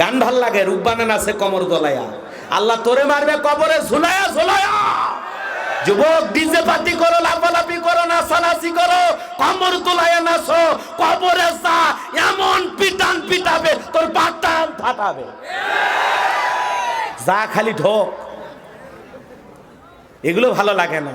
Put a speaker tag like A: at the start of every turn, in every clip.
A: গান ভালো লাগে রূপবানান আছে কমর দোলায়া আল্লাহ তোরে মারবে কবরে, ঝুলায়া ঝুলায়া। যুবক, ডিজে পার্টি করো, লাফালাফি করো, নাচানাচি করো, কমর তোলায় নাচো, কবরে যা, এমন পিটান পিটাবে, তোর পাটান ফাটাবে। যা খালি ঢোক। এগুলো ভালো লাগে না।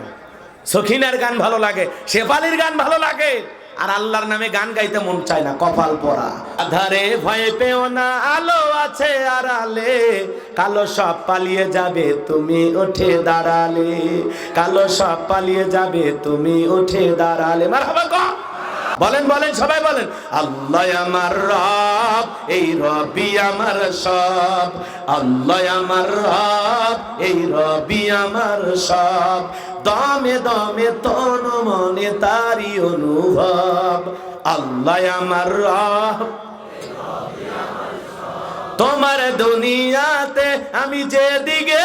A: সখিনার গান ভালো লাগে, শেফালির গান ভালো লাগে। আর আল্লাহর নামে গান গাইতে মন চায় না, কপাল পরা। আধারে ভয় পেও না, আলো আছে আড়ালে। কালো সব পালিয়ে যাবে, তুমি উঠে দাঁড়ালে। কালো সব পালিয়ে যাবে, তুমি উঠে দাঁড়ালে। মার বলেন বলেন, সবাই বলেন। আল্লাহ আমার রব, এই রবি আমার সব। আল্লাহ আমার রব, এই রবি আমার সব। দমে দমে তন মনে তারি অনুভব। আল্লাহ আমার রব, তোমার দুনিয়াতে আমি যেদিকে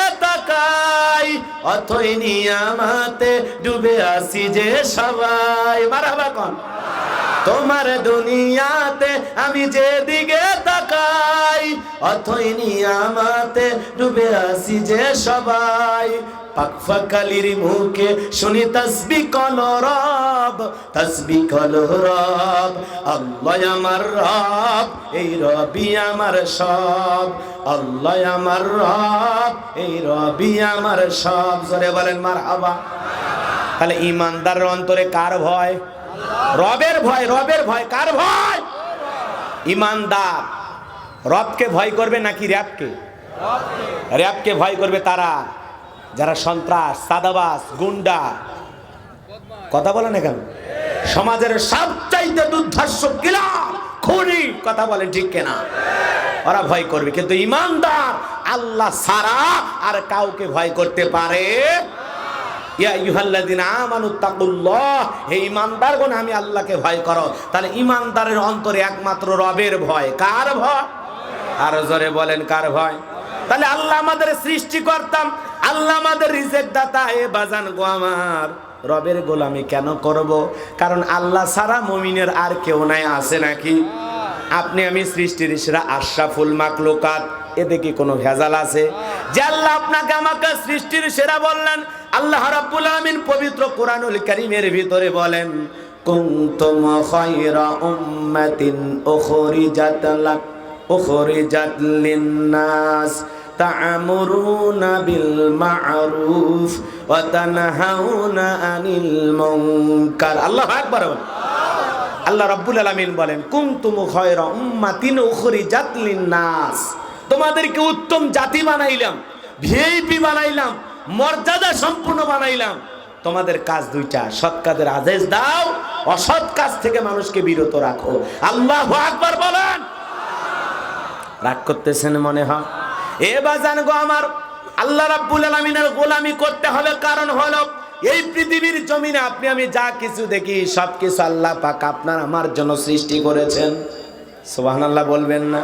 A: তাকাই অথই নিয়ামাতে ডুবে আসি যে সবাই। মারাবা কন। তোমার দুনিয়াতে আমি যেদিকে তাকাই, অথই নিয়ামাতে ডুবে আসি যে সবাই। পাকফাকালির মুখে শুনি তসবি কল রব, তসবি কল রব। আল্লাহ আমার রব, এই রবি আমার সব। আল্লাহ আমার রব, এই রবি আমার সব। জোরে বলেন মার হাবা তাহলে ইমানদারের অন্তরে কার ভয়? রবের ভয় রবের ভয়, কার ভয়? ইমানদার। রবকে ভয় করবে নাকি র্যাবকে। র্যাবকে ভয় করবে তারা। যারা সন্ত্রাস, সাদাবাস, গুন্ডা, কথা বলে না কেন সমাজের সবচাইতে দুর্ধর্ষ কিলা খুনি, কথা বলে ঠিক কেনা? ওরা ভয় করবে, কিন্তু ইমানদার আল্লাহ সারা আর কাউকে ভয় করতে পারে আমি আল্লাহকে ভয় করো। তাহলে ঈমানদারের অন্তরে একমাত্র রবের ভয়, কার ভয়? আর জোরে বলেন, কার ভয়? তাহলে আল্লাহ আমাদের সৃষ্টি করতাম আল্লাহ আমাদের রিজেক দাতা, এ বাজান গো আমার। রবের গোলামি কেন করব? কারণ আল্লাহ সারা মমিনের আর কেউ নাই, আছে নাকি? আপনি আমি সৃষ্টির সেরা আশরাফুল মাকলুকাত এতে কি কোনো ভেজাল আছে? যে আল্লাহ আপনাকে আমাকে সৃষ্টির সেরা বললেন, আল্লাহ রাব্বুল আমিন পবিত্র কোরআনুল কারীমের ভিতরে বলেন, কুনতুম খায়রা উম্মাতিন উখরিজাত লাক, উখরিজাত লিন-নাস। Wa tanhauna 'anil munkar আল্লাহু আকবার বলেন। আল্লাহ রাব্বুল আলামিন বলেন, কুনতুম খায়রা উম্মাতিন উখরিজাত লিন-নাস। তোমাদেরকে উত্তম জাতি বানাইলাম, ভিআইপি বানাইলাম, মর্যাদা সম্পূর্ণ বানাইলাম। তোমাদের কাজ দুইটা, সৎ কাজের আদেশ দাও, অসৎ কাজ থেকে মানুষকে বিরত রাখো। আল্লাহু আকবার বলেন। রাগ করতেছেন মনে হয়? এ বাজান গো আমার, আল্লাহ রাব্বুল আলামিনের গোলামি করতে হবে, কারণ হলো এই পৃথিবীর জমিনে আপনি, আমি যা কিছু দেখি সব কিছু আল্লাহ পাক আপনার, আমার জন্য সৃষ্টি করেছেন। সুবহানাল্লাহ বলবেন না?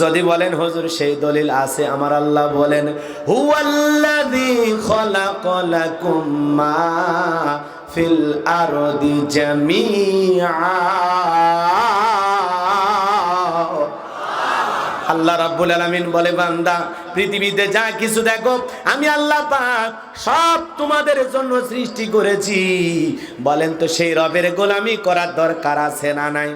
A: যদি বলেন, হুজুর, সেই দলিল আছে, আমার আল্লাহ বলেন, হুয়াল্লাযী খলাকালাকুম মা ফিল আরদি জামিআ। আল্লাহ রাব্বুল আলামিন বলে, বান্দা, পৃথিবীতে যা কিছু দেখো, আমি আল্লাহ পাক সব তোমাদের জন্য সৃষ্টি করেছি। বলেন তো, সেই রবের গোলামি করার দরকার আছে না নাই?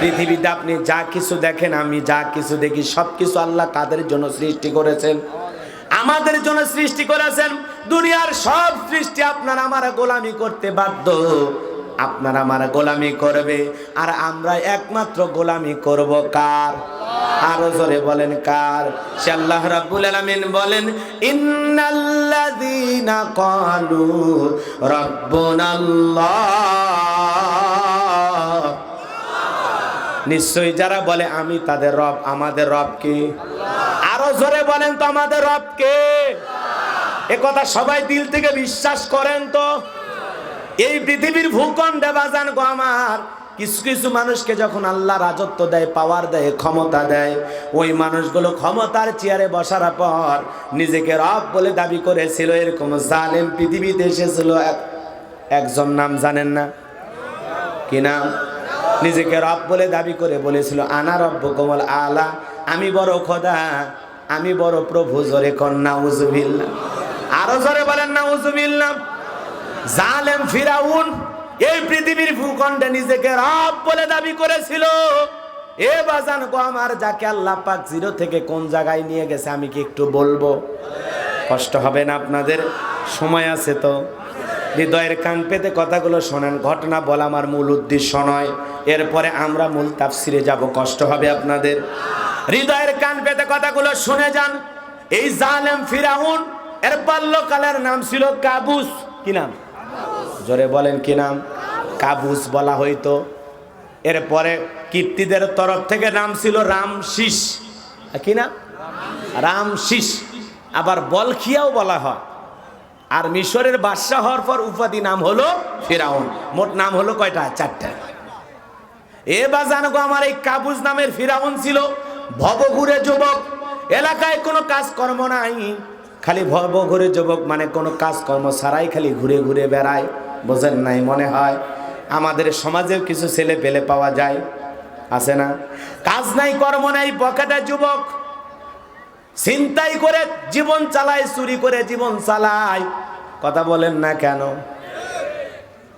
A: পৃথিবীতে আপনি যা কিছু দেখেন, আমি যা কিছু দেখি সব কিছু আল্লাহ কাদের জন্য সৃষ্টি করেছেন? আমাদের জন্য সৃষ্টি করেছেন, দুনিয়ার সব সৃষ্টি আপনার আমার গোলামি করতে বাধ্য। আপনার আমার গোলামি করবে, আর আমরা একমাত্র গোলামি করব কার? আরও জোরে বলেন কার? সে আল্লাহ রাব্বুল আলামিন বলেন, ইন্নাল্লাযীনা ক্বালু রাব্বুনাল্লাহ। নিশ্চয়ই যারা বলে, আমি তাদের রব, আমাদের রব কে? আরও জোরে বলেন তো, আমাদের রব কে? এ কথা সবাই দিল থেকে বিশ্বাস করেন তো। এই পৃথিবীর ভূখণ্ডে বাজান গো আমার কিছু কিছু মানুষকে যখন আল্লাহ রাজত্ব দেয় পাওয়ার দেয়, ক্ষমতা দেয়, ওই মানুষগুলো ক্ষমতার চেয়ারে বসার পর নিজেকে রব বলে দাবি করেছিল, এরকম জালেম পৃথিবীতে এসেছিল। এক- একজন নাম জানেন না? কি নাম? নিজেকে রব বলে দাবি করে বলেছিল, আনা রব্ব কমল আলা, আমি বড় খোদা, আমি বড় প্রভু, জোরে কন্যা উজুবিল্লা আরও জোরে বলেন না উজুবিল্লা জালেম ফিরাউন এই পৃথিবীর ভূখণ্ডে নিজেকে রব বলে দাবি করেছিল। এ বাজান গো আমার, যাকে আল্লাহ পাক জিরো থেকে কোন জায়গায় নিয়ে গেছে, আমি কি একটু বলব? কষ্ট হবে না আপনাদের? সময় আছে তো। হৃদয়ের কান পেতে কথাগুলো শোনেন। ঘটনা বলা আমার মূল উদ্দেশ্য নয়। এরপরে আমরা মূল তাফসিরে যাব। কষ্ট হবে আপনাদের? হৃদয়ের কান পেতে কথাগুলো শুনে যান। এই জালেম ফিরাউন, এর বাল্যকালের নাম ছিল কাবুস। কি নাম? জোরে বলেন কি নাম? কাবুস বলা হইতো। এরপরে কীর্তিদের তরফ থেকে নাম ছিল রামশিস কি না রামশিস আবার বলখিয়াও বলা হয়। আর মিশরের বাদশাহ হওয়ার পর উপাধি নাম হলো ফেরাউন। মোট নাম হলো কয়টা? চারটা। এ বা জানো গো, আমার এই কাবুজ নামের ফিরাউন ছিল। ভবঘুরে যুবক। এলাকায় কোনো কাজকর্ম নাই। খালি ভবঘুরে যুবক মানে কোনো কাজকর্ম ছাড়াই খালি ঘুরে ঘুরে বেড়ায়। বোঝেন নাই, মনে হয় আমাদের সমাজেও কিছু ছেলে পেলে পাওয়া যায়। আছে না? কাজ নাই, কর্ম নাই পকেটে যুবক। চিন্তাই করে জীবন চালায়, চুরি করে জীবন চালায়। কথা বলেন না কেন?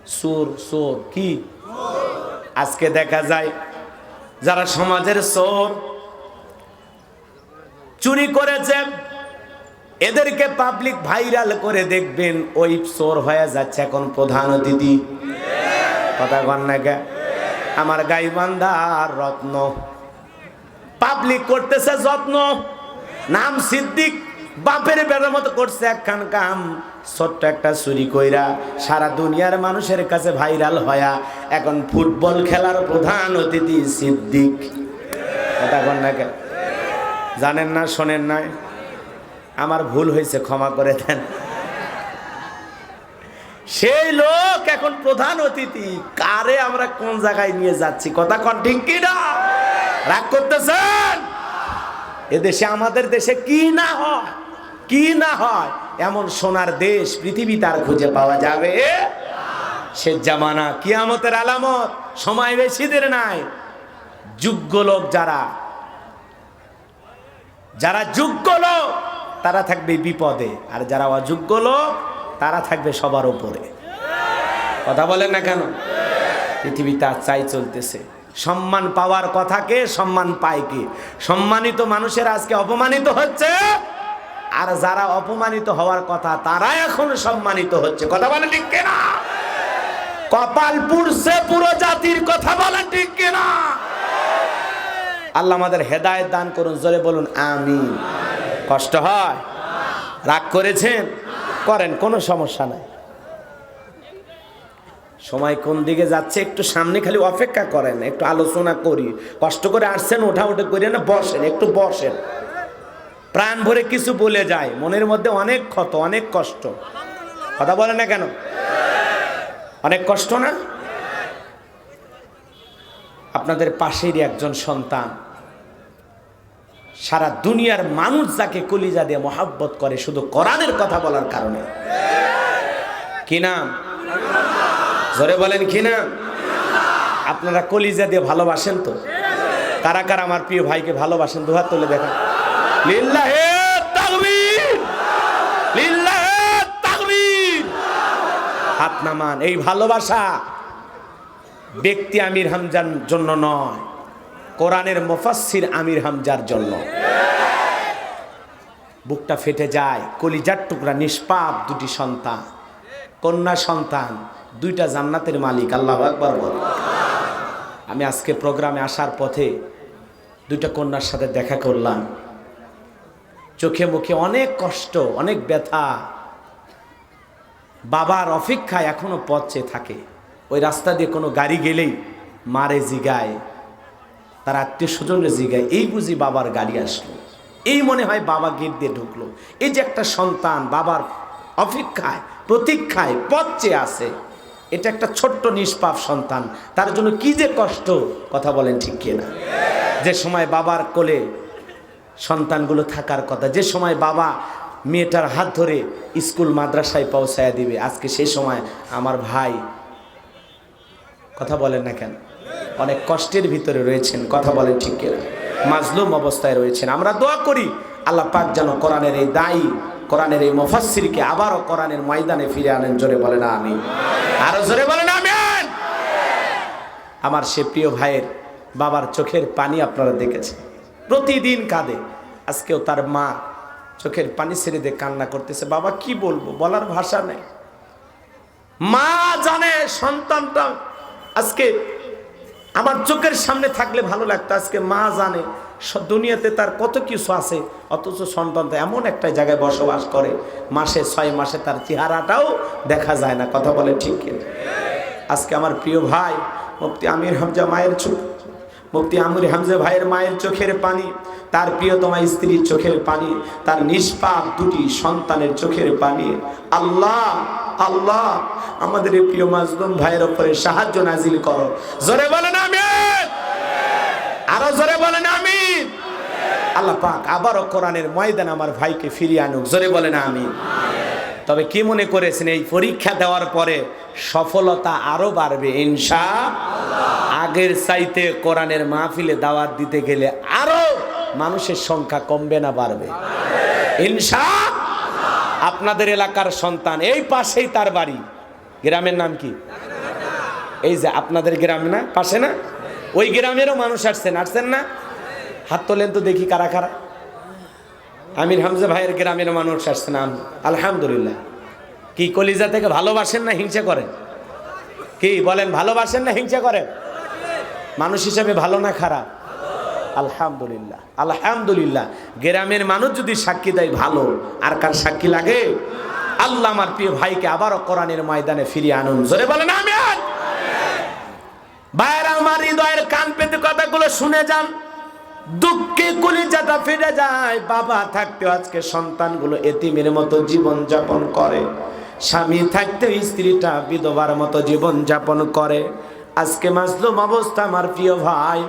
A: সুর সুর, কি? আজকে দেখা যায় যারা সমাজের চোর, চুরি করেছে এদেরকে পাবলিক ভাইরাল করে দেখবেন, ওই চোর হয়ে যাচ্ছে এখন প্রধান অতিথি। কথা কন না কে? আমার গাইবান্ধার রত্ন। পাবলিক করতেছে যত্ন। নাম সিদ্দিক, বাপের বেড়ার মতো করছে একখান কাম। ছোট্ট একটা চুরি কইরা সারা দুনিয়ার মানুষের কাছে ভাইরাল হয়া এখন ফুটবল খেলার প্রধান অতিথি সিদ্দিক। কথা কন না কে? জানেন না, শোনেন নাই? আমার ভুল হয়েছে, ক্ষমা করে দেন। সেই লোক এখন প্রধান অতিথি। কারে আমরা কোন জায়গায় নিয়ে যাচ্ছি? কথা কন, ঠিক কি না? রাগ করতেছেন? এদেশে, আমাদের দেশে কি না হয়? কি না হয়? এমন সোনার দেশ পৃথিবী তার খুঁজে পাওয়া যাবে? সে জামানা কিয়ামতের আলামত, সময় বেশি দের নাই। যোগ্য লোক যারা যারা যোগ্য লোক তারা থাকবে বিপদে। আর যারা অযোগ্য লোক, তারা থাকবে সবার উপরে। কথা বলেন না কেন? পৃথিবীতে আর চাই চলতেছে। সম্মান পাওয়ার কথাকে সম্মান পায় কি? সম্মানিত মানুষের আজকে অপমানিত হচ্ছে। আর যারা অপমানিত হওয়ার কথা, তারা এখন সম্মানিত হচ্ছে। কথা বলেন ঠিক কিনা? কপাল পুড়ছে পুরো জাতির কথা বলেন ঠিক কিনা? আল্লাহ আমাদের হেদায়েত দান করুন। জোরে বলুন আমি কষ্ট হয়? রাগ করেছেন? করেন, কোনো সমস্যা নাই। সময় কোন দিকে যাচ্ছে একটু সামনে খালি অপেক্ষা করেন, একটু আলোচনা করি। কষ্ট করে আসছেন, ওঠা উঠে করি না, বসেন, একটু বসেন। প্রাণ ভরে কিছু বলে যায়, মনের মধ্যে অনেক ক্ষত, অনেক কষ্ট। কথা বলে না কেন? অনেক কষ্ট না? আপনাদের পাশেরই একজন সন্তান। সারা দুনিয়ার মানুষ যাকে কলিজা দিয়ে মহাব্বত করে, শুধু কোরআনের কথা বলার কারণে। কি নাম? জোরে বলেন, কি নাম? আপনারা কলিজা দিয়ে ভালোবাসেন তো? কারা কারা আমার প্রিয় ভাইকে ভালোবাসেন? দুহাত তুলে দেখা লিল্লাহে হাত নামান। এই ভালোবাসা ব্যক্তি আমির হামজার জন্য নয়। কোরআনের মুফাসসির আমির হামজার জন্য। বুকটা ফেটে যায়, কলিজার টুকরা, নিষ্পাপ দুটি সন্তান, কন্যা সন্তান, দুইটা জান্নাতের মালিক, আল্লাহ একবার বল। আমি আজকে প্রোগ্রামে আসার পথে দুইটা কন্যার সাথে দেখা করলাম। চোখে মুখে অনেক কষ্ট, অনেক ব্যথা। বাবার অপেক্ষায় এখনও পথ চেয়ে থাকে। ওই রাস্তা দিয়ে কোনো গাড়ি গেলেই মারে জিগায়। তার আত্মীয় স্বজনরে জিগায়, এই বুঝি বাবার গাড়ি আসলো। এই মনে হয় বাবা গেট দিয়ে ঢুকলো। এই যে একটা সন্তান বাবার অপেক্ষায়, প্রতীক্ষায়, পথ চেয়ে আছে। এটা একটা ছোট্ট নিষ্পাপ সন্তান। তার জন্য কি যে কষ্ট? কথা বলেন ঠিক কিনা যে সময় বাবার কোলে সন্তানগুলো থাকার কথা, যে সময় বাবা মেয়েটার হাত ধরে স্কুল মাদ্রাসায় পৌঁছায় দিবে, আজকে সেই সময় আমার ভাই কথা বলেন না কেন? অনেক কষ্টের ভিতরে রয়েছেন, কথা বলেন ঠিক কিনা? মাজলুম অবস্থায় রয়েছেন। আমরা দোয়া করি, আল্লাহ পাক যেন কোরআনের এই দায়ী, কোরআনের এই মুফাসসিরকে আবারও কোরআনের ময়দানে ফিরে আনেন। জোরে বলেন আমি আরও জোরে বলেন আমিন। আমার সে প্রিয় ভাইয়ের বাবার চোখের পানি আপনারা দেখেছেন। প্রতিদিন কাঁদে। আজকেও তার মা চোখের পানি ছেড়ে দিয়ে কান্না করতেছে। বাবা, কি বলব? বলার ভাষা নেই। মা জানে সন্তানটা আজকে আমার চোখের সামনে থাকলে ভালো লাগতো। আজকে মা জানে দুনিয়াতে তার কত কিছু আছে, অথচ সন্তানটা এমন একটা জায়গায় বসবাস করে, মাসে ছয় মাসে তার চেহারাটাও দেখা যায় না, কথা বলে ঠিক আজকে আমার প্রিয় ভাই, মুফতি আমির হামজা মায়ের চোখ, মুফতি আমির হামজা ভাইয়ের মায়ের চোখের পানি, তার প্রিয়তমা স্ত্রীর চোখের পানি, তার নিষ্পাপ দুটি সন্তানের চোখের পানি, আল্লাহ আল্লাহ, আমাদের এই প্রিয় মাজলুম ভাইয়ের উপরে সাহায্য নাজিল করো। জোরে বলেন আমিন। আরও জোরে বলেন আমিন। আল্লাহ পাক আবারও কোরআনের ময়দান আমার ভাইকে ফিরিয়ে আনুক। জোরে বলেন আমিন। তবে কি মনে করেছেন, এই পরীক্ষা দেওয়ার পরে সফলতা আরও বাড়বে? ইনশা আগের চাইতে কোরআনের মাহফিলে দাওয়াত দিতে গেলে আরও মানুষের সংখ্যা কমবে না, বাড়বে। ইনশা আপনাদের এলাকার সন্তান, এই পাশেই তার বাড়ি। গ্রামের নাম কি? এই যে আপনাদের গ্রাম না? পাশে না? ওই গ্রামেরও মানুষ আসছেন আসছেন না? হাত তোলেন তো দেখি কারা কারা। আমির হামজা ভাইয়ের গ্রামের মানুষ আসছেন আলহামদুলিল্লাহ। কি কলিজা থেকে ভালোবাসেন না হিংসা করেন? কি বলেন, ভালোবাসেন না হিংসা করেন? মানুষ হিসেবে ভালো না খারাপ? আলহামদুলিল্লাহ। আলহামদুলিল্লাহ। গ্রামের মানুষ যদি সাক্ষী দেয়, ভালো। আর কার সাক্ষী লাগে? আল্লাহ আমার প্রিয় ভাইকে আবারও কোরআনের ময়দানে ফিরিয়ে আনুন। জোরে বলেন আমি ভাইয়েরা, আমার হৃদয়ের কান পেতে কথাগুলো শুনে যান। দুঃখে কলিজাটা ফিরে যায়। বাবা থাকতে আজকে সন্তানগুলো এতিমের মতো জীবন যাপন করে। স্বামী থাকতে স্ত্রীটা বিধবার মতো জীবন যাপন করে। আজকে মাসলুম অবস্থা আমার প্রিয় ভাই।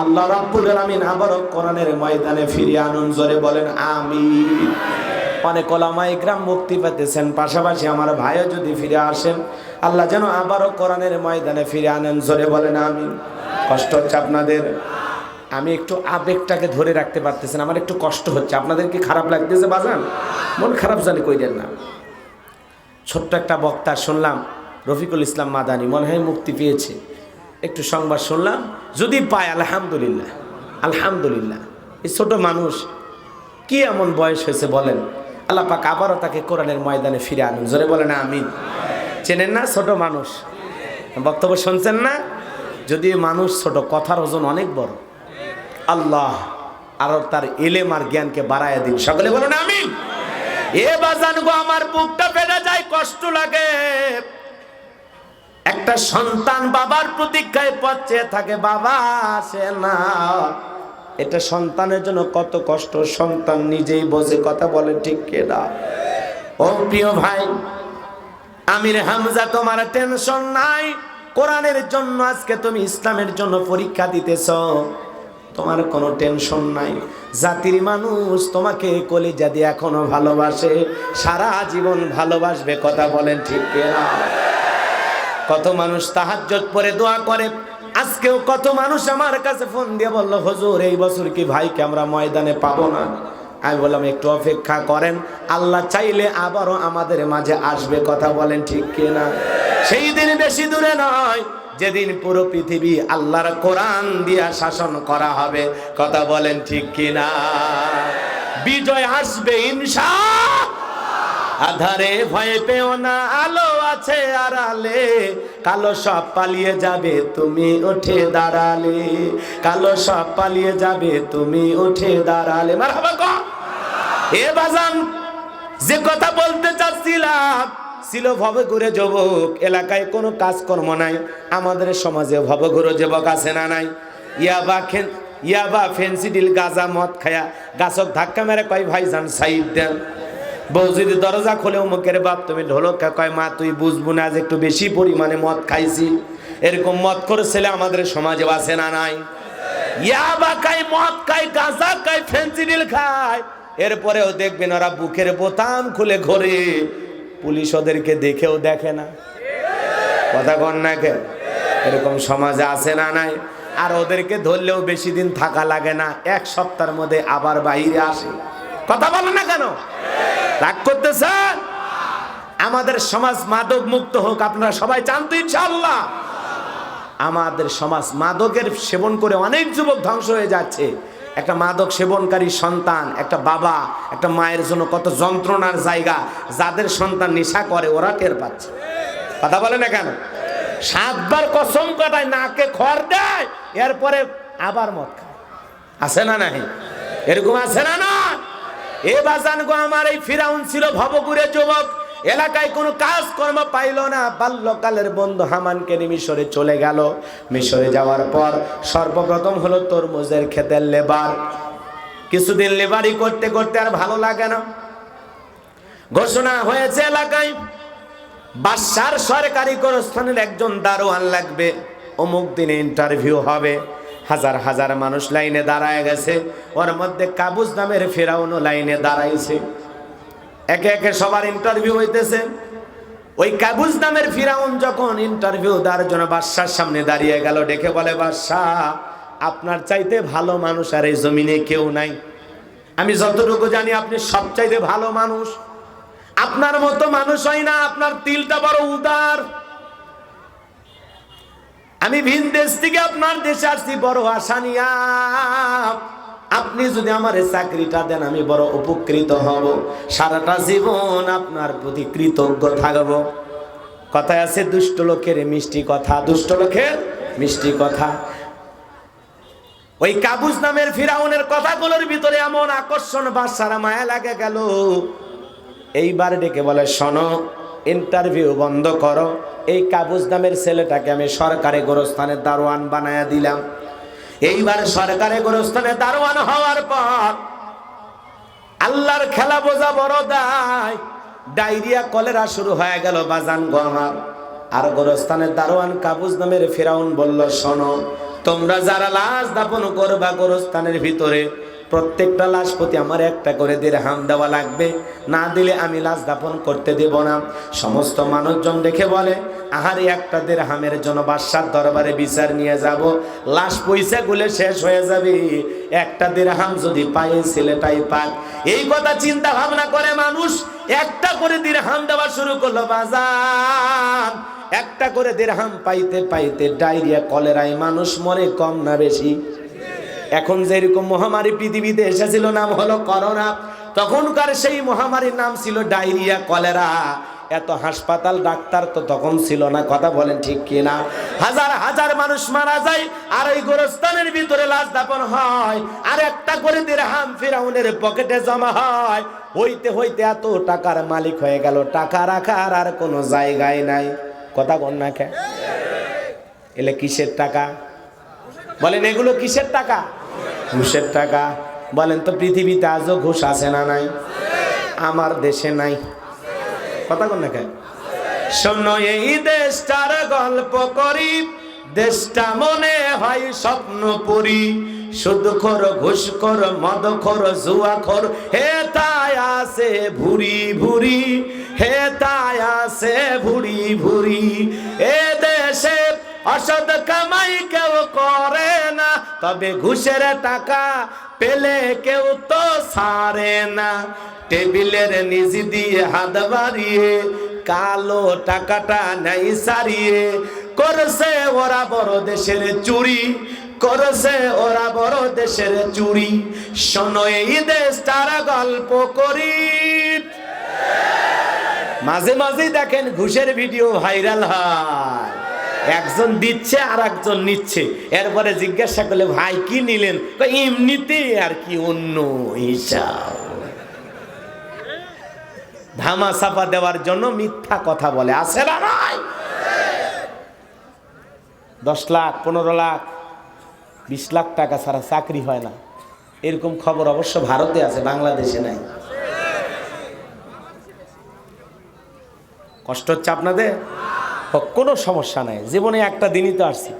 A: আল্লাহ রাব্বুল আলামিন আবারও কোরআনের ময়দানে ফিরিয়ে আনুন, জোরে বলেন, আমিন। অনেক ওলামাই গ্রাম মুক্তি পেতেছেন, পাশাপাশি আমার ভাইও যদি ফিরে আসেন, আল্লাহ যেন আবারও কোরআনের ময়দানে ফিরে আনেন, জোরে বলেন আমি কষ্ট হচ্ছে আপনাদের? আমি একটু আবেগটাকে ধরে রাখতে পারতেছেন, আমার একটু কষ্ট হচ্ছে। আপনাদের কি খারাপ লাগতেছে, বাজান? মন খারাপ জানি কইলেন না। ছোট্ট একটা বক্তা শুনলাম রফিকুল ইসলাম মাদানি মনে হয় মুক্তি পেয়েছে। একটু সংবাদ শুনলাম, যদি পায় আলহামদুলিল্লাহ আলহামদুলিল্লাহ। এই ছোট মানুষ, কি এমন বয়স হয়েছে বলেন? আল্লাহ পাক আবারও তাকে কোরআনের ময়দানে ফিরে আনুন। জোরে বলেন, আমিন। চেনেন না ছোট মানুষ? বক্তব্য শুনছেন না? যদি মানুষ ছোট, কথার ওজন অনেক বড়। আল্লাহ আর তার এলেম আর জ্ঞানকে বাড়ায় দিন। সকলে বলুন, আমিন। এ বাজান আমার বুকটা ফেটে যায়, কষ্ট লাগে। একটা সন্তান বাবার প্রতীক্ষায় পথে থাকে, বাবা, আসে না। এটা সন্তানের জন্য কত কষ্ট। সন্তান নিজেই বসে কথা বলে, ঠিক কেনা ও প্রিয় ভাই, আমির হামজা, তোমার টেনশন নাই। কোরআনের জন্য আজকে তুমি ইসলামের জন্য পরীক্ষা দিতেছ। তোমার কোনো টেনশন নাই। জাতির মানুষ তোমাকে কলিজা দিয়ে এখনও ভালোবাসে। সারা জীবন ভালোবাসবে, কথা বলেন, ঠিক কিনা কত মানুষ তাহাজ্জত পরে দোয়া করে। আজকেও কত মানুষ আমার কাছে ফোন দিয়ে বলল, হজুর, এই বছর কি ভাইকে আমরা ময়দানে পাবো না? আমি বললাম, একটু অপেক্ষা করেন, আল্লাহ চাইলে আবারও আমাদের মাঝে আসবে। কথা বলেন ঠিক কিনা? সেই দিন বেশি দূরে নয়, যেদিন পুরো পৃথিবী আল্লাহর কোরআন দিয়া শাসন করা হবে। কথা বলেন ঠিক কিনা? বিজয় আসবে ইনশা আধারে ভয় পেও না, আলো আছে আড়ালে। কালো সব পালিয়ে যাবে, তুমি উঠে দাঁড়ালে। কালো সব পালিয়ে যাবে, তুমি উঠে দাঁড়ালে। কো এ বাজান, যে কথা বলতে চাচ্ছিলাম, ছিল ভবঘুরে যুবক, এলাকায় কোনো কাজকর্ম নাই। আমাদের সমাজে ভবঘুরে যুবক আছে না নাই? ইয়াবা খেন ইয়াবা ফেন্সিডিল গাজা মদ খায়া গাছক ধাক্কা মেরে কয় ভাই যান সাইড দেন। বউ যদি দরজা খোলে মুখের বাপ, তুমি ঢোলকা কয়, মা, তুই বুঝব না আজ একটু বেশি পরিমাণে মদ খাইছি। এরকম মদ করে ছেলে আমাদের সমাজে আছে না নাই? ইয়াবা মদ খায় খায়। এরপরেও দেখবেন ওরা বুকের বোতাম খুলে পুলিশ ওদেরকে দেখেও দেখে না। কথা না কে এরকম সমাজে আছে না নাই? আর ওদেরকে ধরলেও বেশি দিন থাকা লাগে না। এক সপ্তাহের মধ্যে আবার বাইরে আসে। কথা বলো না কেন? রাগ করতেছেন আমাদের সমাজ মাদক মুক্ত হোক, আপনারা সবাই চান তো ইনশাআল্লাহ। আমাদের সমাজ মাদকের সেবন করে অনেক যুবক ধ্বংস হয়ে যাচ্ছে। একটা মাদক সেবনকারী সন্তান, একটা বাবা, একটা মায়ের জন্য কত যন্ত্রণার জায়গা, যাদের সন্তান নেশা করে, ওরা টের পাচ্ছে। কথা বলে না কেন? সাতবার কসম কাটায় নাকে খড় দেয়, এরপরে আবার মদ খায়। আছে না নাই? এরকম আছে না না এ বাজান গো, আমার এই ফিরাউন ছিল ভবগুরে যুবক। এলাকায় কোনো কাজ কর্ম পাইল না। বাল্যকালের বন্ধু হামানকে মিশরে চলে গেল। মিশরে যাওয়ার পর সর্বপ্রথম হলো তরমুজের ক্ষেতের লেবার। কিছুদিন লেবারি করতে করতে আর ভালো লাগে না। ঘোষণা হয়েছে এলাকায় বাসার সরকারি গোরস্থানের একজন দারোয়ান লাগবে। অমুক দিনে ইন্টারভিউ হবে। হাজার হাজার মানুষ লাইনে দাঁড়ায় গেছে। ওর মধ্যে কাবুজ নামের ফেরাউনও লাইনে দাঁড়াইছে। একে একে সবার ইন্টারভিউ হইতেছে। ওই কাবুজ নামের ফিরাউন যখন ইন্টারভিউ দেওয়ার জন্য বাদশার সামনে দাঁড়িয়ে গেল, ডেকে বলে বাদশাহ আপনার চাইতে ভালো মানুষ আর এই জমিনে কেউ নাই। আমি যতটুকু জানি আপনি সবচাইতে ভালো মানুষ। আপনার মতো মানুষ হয় না, আপনার তিলটা বড় উদার। আমি ভিন দেশ থেকে আপনার দেশে আসছি, বড় আশা আপনি যদি আমার চাকরিটা দেন, আমি বড় উপকৃত হব। সারাটা জীবন আপনার প্রতি কৃতজ্ঞ থাকব। কথায় আছে, দুষ্ট লোকের মিষ্টি কথা, দুষ্ট লোকের মিষ্টি কথা। ওই কাবুজ নামের ফিরাউনের কথাগুলোর ভিতরে এমন আকর্ষণ বাসারা মায়া লাগে গেল। এইবার ডেকে বলে, শোনো ইন্টারভিউ বন্ধ করো। এই কাবুজ নামের ছেলেটাকে আমি সরকারি গোরস্থানের দারোয়ান বানায়া দিলাম। এইবার সরকারি গোরস্থানে দারোয়ান হওয়ার পর আল্লাহর খেলা বোঝা বড় দায়। ডায়রিয়া, কলেরা শুরু হয়ে গেল বাজান গমার আর গোরস্থানের দারোয়ান কাবুজ নামের ফেরাউন বলল, শোনো, তোমরা যারা লাশ দাপন করবা গোরস্থানের ভিতরে প্রত্যেকটা লাশ প্রতি আমার একটা করে হাম দেওয়া লাগবে। না দিলে আমি লাশ দাপন করতে দেব না। সমস্ত মানুষজন দেখে বলে, আহারে, একটা হামের জন্য বাদশার দরবারে বিচার নিয়ে যাব। লাশ পয়সা গুলে শেষ হয়ে যাবে। একটা হাম যদি পাই ছেলেটাই পাক। এই কথা চিন্তা ভাবনা করে মানুষ একটা করে হাম দেওয়া শুরু করল বাজার। একটা করে দেড়হাম পাইতে পাইতে ডায়রিয়া, কলেরায় মানুষ মরে কম না বেশি। এখন যেরকম মহামারী পৃথিবীতে এসেছিল, নাম হলো করোনা। তখনকার সেই মহামারীর নাম ছিল ডায়রিয়া, কলেরা। এত হাসপাতাল, ডাক্তার তো তখন ছিল না, কথা বলেন ঠিক কিনা? হাজার হাজার মানুষ মারা যায়, আর ওই গোরস্থানের ভিতরে লাশ দাপন হয়, আর একটা করে দিরহাম ফিরাউনের পকেটে জমা হয়। হইতে হইতে এত টাকার মালিক হয়ে গেল, টাকা রাখার আর কোনো জায়গায় নাই। কথা বল না খে এলে কিসের টাকা? বলেন এগুলো কিসের টাকা? ঘুষের টাকা। বলেন তো পৃথিবীতে আজও ঘুষ আছে না নাই? আমার দেশে নাই। কথা কন না শোনো এই দেশটার গল্প করি দেশটা মনে হয় স্বপ্ন পরি শুধু খর ঘুষ কর মদ খর জুয়া খর হে তাই আছে ভুরি ভুরি হে তাই আছে ভুরি ভুরি। এ অসৎ কামাই কেউ করে না, তবে ঘুষের টাকা পেলে কেউ তো সারে না। টেবিলের নিজি দিয়ে হাত বাড়িয়ে, কালো টাকাটা নাই সারিয়ে, করছে ওরা বড় দেশের চুরি, করছে ওরা বড় দেশের চুরি। শোনো এই দেশ তারা গল্প করি। মাঝে মাঝে দেখেন ঘুষের ভিডিও ভাইরাল হয়। একজন দিচ্ছে আর একজন নিচ্ছে। এরপরে জিজ্ঞাসা করলে, ভাই, কি নিলেন? এমনিতে আর কি অন্য হিসাব। ধামা চাপা দেওয়ার জন্য মিথ্যা কথা বলে। আছে না নাই? দশ লাখ, পনেরো লাখ, বিশ লাখ টাকা ছাড়া চাকরি হয় না। এরকম খবর অবশ্য ভারতে আছে, বাংলাদেশে নাই। কষ্ট হচ্ছে আপনাদের? কোনো সমস্যা নাই। জীবনে একটা দিনই তো আসছি।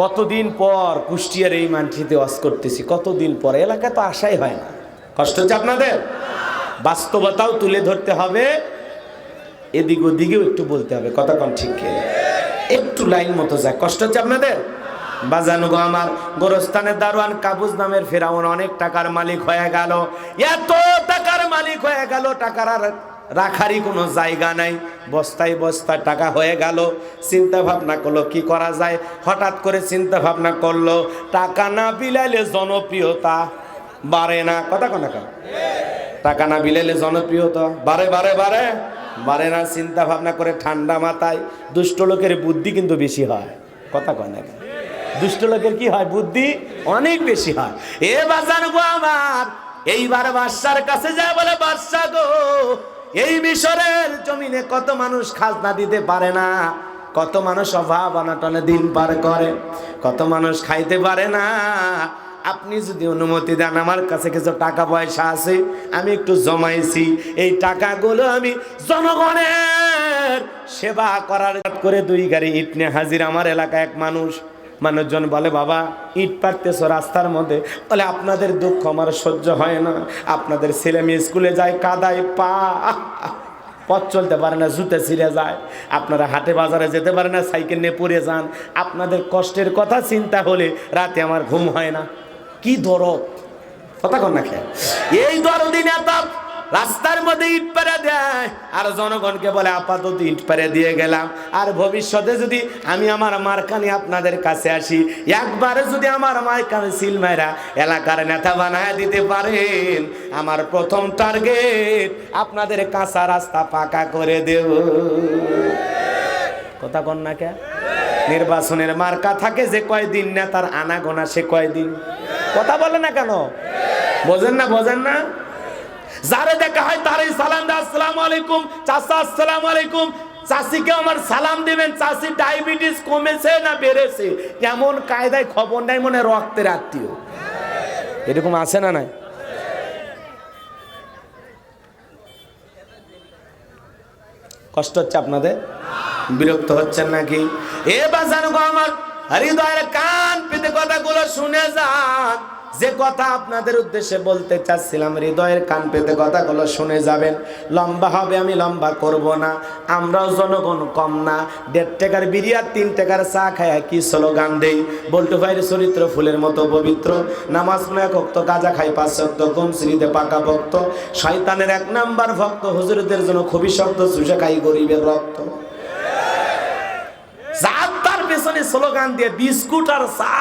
A: কতদিন পর কুষ্টিয়ার এই মানটিতে ওয়াজ করতেছি, কতদিন পর? এলাকা তো আশাই হয় না। কষ্ট হচ্ছে আপনাদের? বাস্তবতাও তুলে ধরতে হবে। এদিক ওদিকেও একটু বলতে হবে, কথা ঠিক একটু লাইন মতো যায় কষ্ট হচ্ছে আপনাদের? বাজান গো আমার গোরস্থানের দারোয়ান কাবুজ নামের ফেরাউন, অনেক টাকার মালিক হয়ে গেল। এত টাকার মালিক হয়ে গেল, টাকার আর রাখারই কোনো জায়গা নাই। বস্তায় বস্তায় টাকা হয়ে গেল। চিন্তা ভাবনা করল, কি করা যায়? হঠাৎ করে চিন্তা ভাবনা করল, টাকা না বিলাইলে জনপ্রিয়তা বাড়ে না। কথা কথা টাকা না বিলাইলে জনপ্রিয়তা বারে বারে বারে বারে না। চিন্তা ভাবনা করে ঠান্ডা মাথায়। দুষ্ট লোকের বুদ্ধি কিন্তু বেশি হয়। কথা কয় না দুষ্ট লোকের কি হয়? বুদ্ধি অনেক বেশি হয়। এ বাজার গো আমার, এইবার বাদশার কাছে যায় বলে, বাদশা গো এই মিশরের জমিনে কত মানুষ খাজনা দিতে পারে না? কত মানুষ অভাব অনাটনে দিন পার করে? কত মানুষ খাইতে পারে না? আপনি যদি অনুমতি দেন, আমার কাছে কিছু টাকা পয়সা আছে, আমি একটু জমাইছি। এই টাকাগুলো আমি জনগণের সেবা করার করে দুই গাড়ি ইটনে হাজির, আমার এলাকায় এক মানুষ মানুষজন বলে, বাবা, ইট পারতেছো রাস্তার মধ্যে। বলে, আপনাদের দুঃখ আমার সহ্য হয় না। আপনাদের ছেলে মেয়ে স্কুলে যায়, কাদায় পা, পথ চলতে পারে না, জুতে ছিঁড়ে যায়। আপনারা হাটে বাজারে যেতে পারে না, সাইকেল নিয়ে পড়ে যান। আপনাদের কষ্টের কথা চিন্তা হলে রাতে আমার ঘুম হয় না। কি দরদ? কথা কন না খেয়ে এই দরদি রাস্তার মধ্যে ইট পেরে দেয়। আর জনগণকে বলে, আপাতত ইট পেরে দিয়ে গেলাম। আর ভবিষ্যতে যদি আমি আমার মারকানি আপনাদের কাছে আসি, একবারে যদি আমার মারকানি সিল মেরা এলাকার নেতা বানায় দিতে পারেন। আমার প্রথম টার্গেট, আপনাদের কাঁচা রাস্তা পাকা করে দেব। কথা কন না কে? নির্বাচনের মার্কা থাকে যে কয়দিন না তার আনাগোনা সে কয়দিন? কথা বলে না কেন? বোঝেন না বোঝেন না? যারে দেখা হয় তারই সালাম দা আসসালামু আলাইকুম, চাচা, আসসালামু আলাইকুম। চাষিকে আমার সালাম দিবেন চাষি ডায়াবেটিস কমেছে না বেড়েছে? কেমন কায়দায় খবর নাই মনে রক্তের আত্মীয়। এরকম আছে না নাই? কষ্ট হচ্ছে আপনাদের? বিরক্ত হচ্ছেন নাকি? এ বাজান গো আমার হৃদয়ের কান পেতে কথাগুলো শুনে যান। যে কথা আপনাদের উদ্দেশ্যে বলতে চাচ্ছিলাম, হৃদয়ের কান পেতে কথাগুলো শুনে যাবেন। লম্বা হবে, আমি লম্বা করব না। আমরাও জনগণ কম না। দেড় টাকার বিরিয়ার তিন টাকার চা খায় কি স্লোগান দেই? বল্টু ভাইয়ের চরিত্র ফুলের মতো পবিত্র। নামাজ নয় ভক্ত গাজা খাই পাঁচ শব্দ কম শ্রীতে পাকা ভক্ত। শয়তানের এক নাম্বার ভক্ত, হুজুরদের জন্য খুবই শব্দ চুষে খাই গরিবের রক্ত। পেছনে স্লোগান দিয়ে, বিস্কুট আর চা,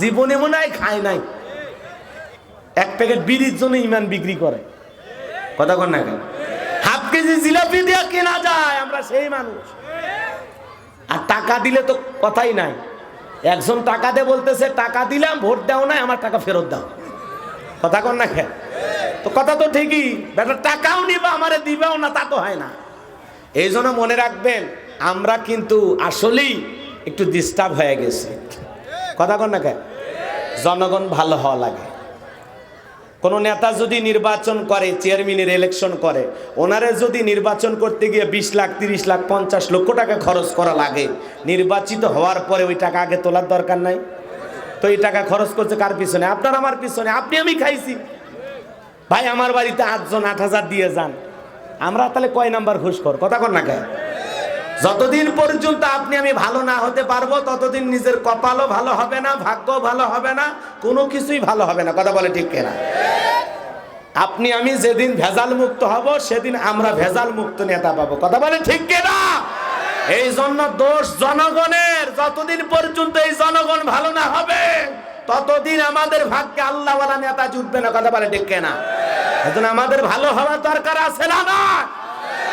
A: জীবনে মনে হয় খায় নাই। এক প্যাকেট বিড়ির জন্য ইমান বিক্রি করে। কথা কন না কেন? হাফ কেজি জিলাপি দিয়ে কেনা যায়, আমরা সেই মানুষ। আর টাকা দিলে তো কথাই নাই। একজন টাকা দিয়ে বলতেছে, টাকা দিলাম, ভোট দাও নাই, আমার টাকা ফেরত দাও। কথা কন না খেয়ে তো কথা তো ঠিকই, বেটা, টাকাও নিবা, আমারে দিবেও না, তা তো হয় না। এই জন্য মনে রাখবেন, আমরা কিন্তু আসলেই একটু ডিস্টার্ব হয়ে গেছি। কথা কন না কে জনগণ ভালো হওয়া লাগে। কোনো নেতা যদি নির্বাচন করে, চেয়ারম্যানের ইলেকশন করে, ওনারে যদি নির্বাচন করতে গিয়ে বিশ লাখ, তিরিশ লাখ, পঞ্চাশ লক্ষ টাকা খরচ করা লাগে, নির্বাচিত হওয়ার পরে ওই টাকা আগে তোলার দরকার নাই? তো এই টাকা খরচ করছে কার পিছনে? আপনার আমার পিছনে, আপনি আমি খাইছি। ভাই, আমার বাড়িতে আটজন আট হাজার দিয়ে যান। আমরা তাহলে কয় নাম্বার ঘুষ কর কথা কর না কে যতদিন পর্যন্ত আপনি আমি ভালো না হতে পারব, ততদিন নিজের কপালও ভালো হবে না ভাগ্য ভালো হবে না, কোনো কিছুই ভালো হবে না। কথা বলে ঠিক কেনা? আপনি আমি যেদিন ভেজাল মুক্ত হব, সেদিন আমরা ভেজাল মুক্ত নেতা পাবো। কথা বলে ঠিক কেনা? এই জন্য দোষ জনগণের, যতদিন পর্যন্ত এই জনগণ ভালো না হবে, ততদিন আমাদের ভাগ্যে আল্লাহওয়ালা নেতা জুটবে না। কথা বলে ঠিক কেনা? এখন আমাদের ভালো হওয়ার দরকার আছে না না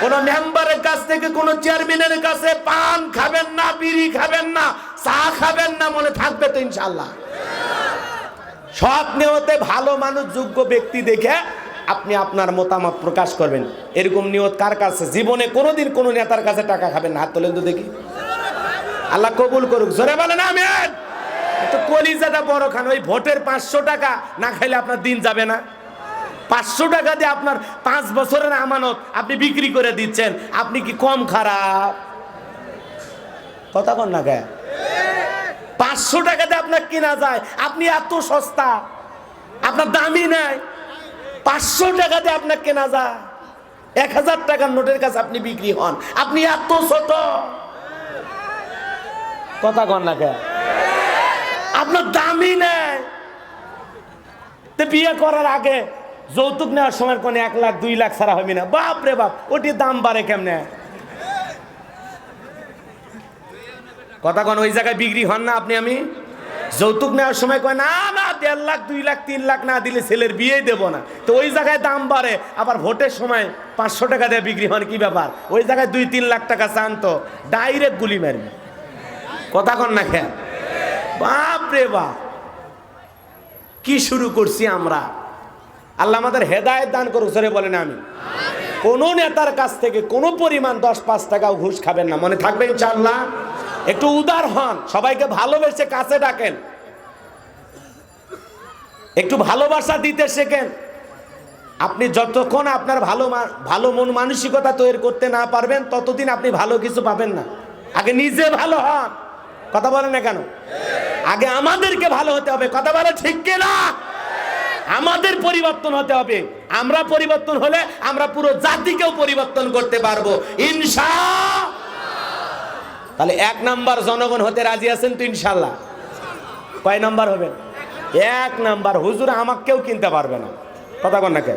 A: কোন মেম্বারের কাছ থেকে, কোন চেয়ারম্যানের কাছে পান খাবেন না, বিড়ি খাবেন না, চা খাবেন না, মনে থাকবে তো ইনশাল্লাহ সৎ নিয়তে ভালো মানুষ, যোগ্য ব্যক্তি দেখে আপনি আপনার মতামত প্রকাশ করবেন। এরকম নিয়ত কার কাছে? জীবনে কোনোদিন কোনো নেতার কাছে টাকা খাবেন না। হাত তোলেন তো দেখি। আল্লাহ কবুল করুক। জোরে বলেন, আমিন। তো কলিজাটা বড় খান, ওই ভোটের পাঁচশো টাকা না খাইলে আপনার দিন যাবে না। পাঁচশো টাকা দিয়ে আপনার পাঁচ বছরের আমানত আপনি বিক্রি করে দিচ্ছেন। আপনি কি কম খারাপ? কথা কন না গায়ে পাঁচশো টাকাতে আপনার কেনা যায়। আপনি এত সস্তা। আপনার দামই নাই। পাঁচশো টাকাতে আপনার কেনা যায়। এক হাজার টাকার নোটের কাছে আপনি বিক্রি হন। আপনি এত ছোট। কথা কন না গায়ে আপনার দামই নেই। বিয়ে করার আগে যৌতুক নেওয়ার সময় কোন এক লাখ, দুই লাখ ছাড়া হবে না। বাপ রে বাপ, ওটির দাম বাড়ে কেমনে? কথা কোন ওই জায়গায় বিক্রি হন না আপনি, আমি? যৌতুক নেওয়ার সময় কয় না না, দেড় লাখ, দুই লাখ, তিন লাখ না দিলে ছেলের বিয়েই দেবো না। তো ওই জায়গায় দাম বাড়ে, আবার ভোটের সময় পাঁচশো টাকা দিয়ে বিক্রি হন, কি ব্যাপার? ওই জায়গায় দুই, তিন লাখ টাকা চান তো, ডাইরেক্ট গুলি মারবে। কথা কন না খেয়া বাপ রে বাপ, কি শুরু করছি আমরা? আল্লাহ আমাদের হেদায়ত দান করুক সরে বলেন আমি কোনো নেতার কাছ থেকে কোনো পরিমাণ দশ পাঁচ টাকাও ঘুষ খাবেন না। মনে থাকবে ইনশাল্লাহ একটু উদার হন, সবাইকে ভালোবেসে কাছে ডাকেন। একটু ভালোবাসা দিতে শেখেন। আপনি যতক্ষণ আপনার ভালো ভালো মন মানসিকতা তৈরি করতে না পারবেন, ততদিন আপনি ভালো কিছু পাবেন না। আগে নিজে ভালো হন। কথা বলেন না কেন? আগে আমাদেরকে ভালো হতে হবে। কথা বলে ঠিক না আমাদের পরিবর্তন হতে হবে। আমরা পরিবর্তন হলে আমরা পুরো জাতিকেও পরিবর্তন করতে পারব। ইনশা তাহলে এক নাম্বার জনগণ হতে রাজি আছেন তো ইনশাল্লাহ কয় নাম্বার হবেন এক নাম্বার। হুজুর আমাকে কেউ কিনতে পারবে না। কথা কন না কে?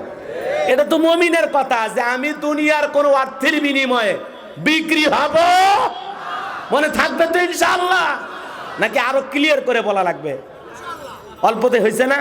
A: এটা তো মমিনের কথা যে আমি দুনিয়ার কোনো অর্থের বিনিময়ে বিক্রি হব? মনে থাকবে তো ইনশাল্লাহ নাকি আরও ক্লিয়ার করে বলা লাগবে? অল্পতে হয়েছে না?